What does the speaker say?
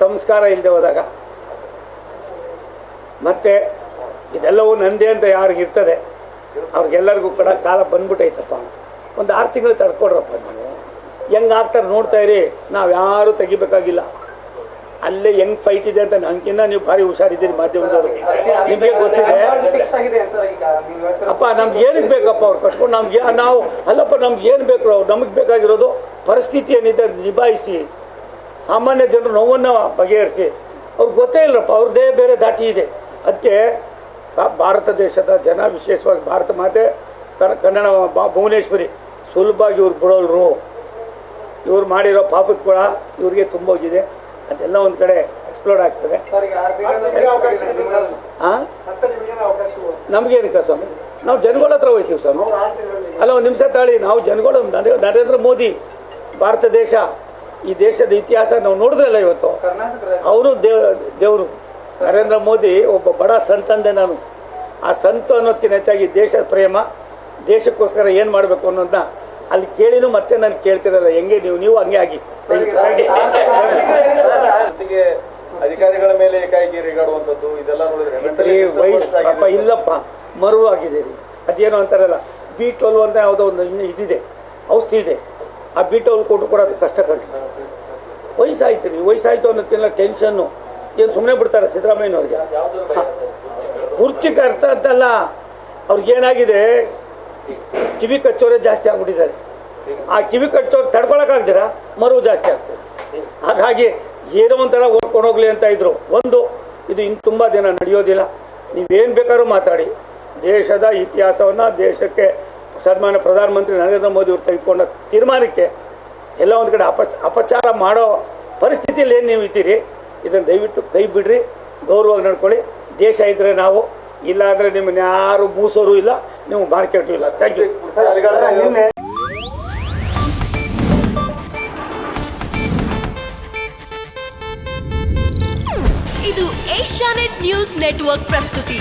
ಸಂಸ್ಕಾರ ಇಲ್ಲದೆ ಹೋದಾಗ ಮತ್ತು ಇದೆಲ್ಲವೂ ನಂದೇ ಅಂತ ಯಾರಿಗಿರ್ತದೆ, ಅವ್ರಿಗೆಲ್ಲರಿಗೂ ಕೂಡ ಕಾಲ ಬಂದ್ಬಿಟ್ಟೈತಪ್ಪ ಒಂದು ಆರು ತಿಂಗಳು ತಡ್ಕೊಡ್ರಪ್ಪ ನೀವು. ಹೆಂಗೆ ಆಗ್ತಾರೆ ನೋಡ್ತಾ ಇರಿ, ನಾವು ಯಾರೂ ತೆಗಿಬೇಕಾಗಿಲ್ಲ. ಅಲ್ಲೇ ಹೆಂಗ್ ಫೈಟ್ ಇದೆ ಅಂತ ಹಂಗಿನ್ನ ನೀವು ಭಾರಿ ಹುಷಾರಿದ್ದೀರಿ ಮಾಧ್ಯಮದವರು. ನಿಮಗೆ ಗೊತ್ತಿದೆ. ಅಪ್ಪ, ನಮ್ಗೆ ಏನಕ್ಕೆ ಬೇಕಪ್ಪ ಅವ್ರು ಕಟ್ಕೊಂಡು? ನಮ್ಗೆ ನಾವು ಅಲ್ಲಪ್ಪ, ನಮ್ಗೆ ಏನು ಬೇಕು? ನಮಗೆ ಬೇಕಾಗಿರೋದು ಪರಿಸ್ಥಿತಿ ಏನಿದೆ ನಿಭಾಯಿಸಿ. ಸಾಮಾನ್ಯ ಜನರು ನೋವನ್ನು ಬಗೆಹರಿಸಿ ಅವ್ರಿಗೆ ಗೊತ್ತೇ ಇಲ್ಲಪ್ಪ ಅವ್ರದ್ದೇ ಬೇರೆ ದಾಟಿ ಇದೆ. ಅದಕ್ಕೆ ಭಾರತ ದೇಶದ ಜನ ವಿಶೇಷವಾಗಿ ಭಾರತ ಮಾತೆ ಕನ್ನಡ ಬಾ ಭುವನೇಶ್ವರಿ ಸುಲಭವಾಗಿ ಇವ್ರು ಬಿಡೋಲ್ರು. ಇವ್ರು ಮಾಡಿರೋ ಪಾಪದ ಕೂಡ ಇವ್ರಿಗೆ ತುಂಬೋಗಿದೆ ಅದೆಲ್ಲ ಒಂದು ಕಡೆ ಎಕ್ಸ್ಪ್ಲೋರ್ ಆಗ್ತದೆ. ಹಾಂ ನಮಗೇನಕ್ಕ ಸ್ವಾಮಿ? ನಾವು ಜನಗಳ ಹತ್ರ ಹೋಗ್ತೀವಿ ಸ್ವಾಮಿ. ಅಲ್ಲ ಒಂದು ನಿಮಿಷ ತಾಳಿ ನಾವು ಜನಗಳು ನರೇ- ನರೇಂದ್ರ ಮೋದಿ ಭಾರತ ದೇಶ ಈ ದೇಶದ ಇತಿಹಾಸ ನಾವು ನೋಡಿದ್ರಲ್ಲ ಇವತ್ತು. ಅವರು ದೇವ ದೇವರು. ನರೇಂದ್ರ ಮೋದಿ ಒಬ್ಬ ಬಡ ಸಂತಂದೆ ನಾನು. ಆ ಸಂತ ಅನ್ನೋದಕ್ಕಿಂತ ಹೆಚ್ಚಾಗಿ ದೇಶದ ಪ್ರೇಮ ದೇಶಕ್ಕೋಸ್ಕರ ಏನು ಮಾಡಬೇಕು ಅನ್ನೋದನ್ನ ಅಲ್ಲಿ ಕೇಳಿನೂ ಮತ್ತೆ ನಾನು ಕೇಳ್ತಿರಲ್ಲ. ಹೆಂಗೆ ನೀವು ನೀವು ಹಂಗೆ ಆಗಿ. ಅಧಿಕಾರಿಗಳ ಮೇಲೆ ಇದೆಲ್ಲ ನೋಡಿದ್ರೆ ಇಲ್ಲಪ್ಪ ಮರುವು ಅದೇನೋ ಅದೇನು ಅಂತಾರಲ್ಲ ಬಿ ಟ್ವೆಲ್ವ್ ಅಂತ ಯಾವುದೋ ಒಂದು ಇದಿದೆ ಔಷಧಿ ಇದೆ. ಆ ಬಿ ಟ್ವೆಲ್ ಕೊಟ್ಟು ಕೂಡ ಅದು ಕಷ್ಟ ಕಟ್ಟಿ ವಯಸ್ಸಾಯ್ತು ರೀ ವಯಸ್ಸಾಯ್ತು ಅನ್ನೋದಕ್ಕೆಲ್ಲ ಟೆನ್ಷನ್ನು. ಏನು ಸುಮ್ಮನೆ ಬಿಡ್ತಾರೆ ಸಿದ್ದರಾಮಯ್ಯನವ್ರಿಗೆ? ಕುರ್ಚಿಗೆ ಅರ್ಥ ಅಂತಲ್ಲ. ಅವ್ರಿಗೇನಾಗಿದೆ ಕಿವಿ ಕಚ್ಚೋರೆ ಜಾಸ್ತಿ ಆಗ್ಬಿಟ್ಟಿದ್ದಾರೆ. ಆ ಕಿವಿ ಕಚ್ಚೋರು ತಡ್ಕೊಳಕ್ಕಾಗ್ದಿರಾ? ಮರು ಜಾಸ್ತಿ ಆಗ್ತದೆ. ಹಾಗಾಗಿ ಏನೋ ಒಂಥರ ಹೋಗ್ಲಿ ಅಂತ ಇದ್ರು. ಒಂದು, ಇದು ಇನ್ನು ತುಂಬ ದಿನ ನಡೆಯೋದಿಲ್ಲ. ನೀವೇನು ಬೇಕಾದ್ರೂ ಮಾತಾಡಿ. ದೇಶದ ಇತಿಹಾಸವನ್ನು ದೇಶಕ್ಕೆ ಸನ್ಮಾನ್ಯ ಪ್ರಧಾನಮಂತ್ರಿ ನರೇಂದ್ರ ಮೋದಿ ಅವರು ತೆಗೆದುಕೊಂಡ ತೀರ್ಮಾನಕ್ಕೆ ಎಲ್ಲ ಒಂದು ಕಡೆ ಅಪ ಅಪಚಾರ ಮಾಡೋ ಪರಿಸ್ಥಿತಿಯಲ್ಲಿ ಏನು ನೀವು ಇದ್ದೀರಿ? ಇದನ್ನು ದಯವಿಟ್ಟು ಕೈ ಬಿಡ್ರಿ, ಗೌರವವಾಗಿ ನಡ್ಕೊಳ್ಳಿ. ದೇಶ ಇದ್ದರೆ ನಾವು, ಇಲ್ಲ ಅಂದರೆ ನಿಮ್ಮನ್ನ ಯಾರು ಮೂಸೋರು ಇಲ್ಲ, ನೀವು ಮಾರ್ಕೆಟು ಇಲ್ಲ. ಥ್ಯಾಂಕ್ ಯು ಇದು ಏಷ್ಯಾನೆಟ್ ನ್ಯೂಸ್ ನೆಟ್ವರ್ಕ್ ಪ್ರಸ್ತುತಿ.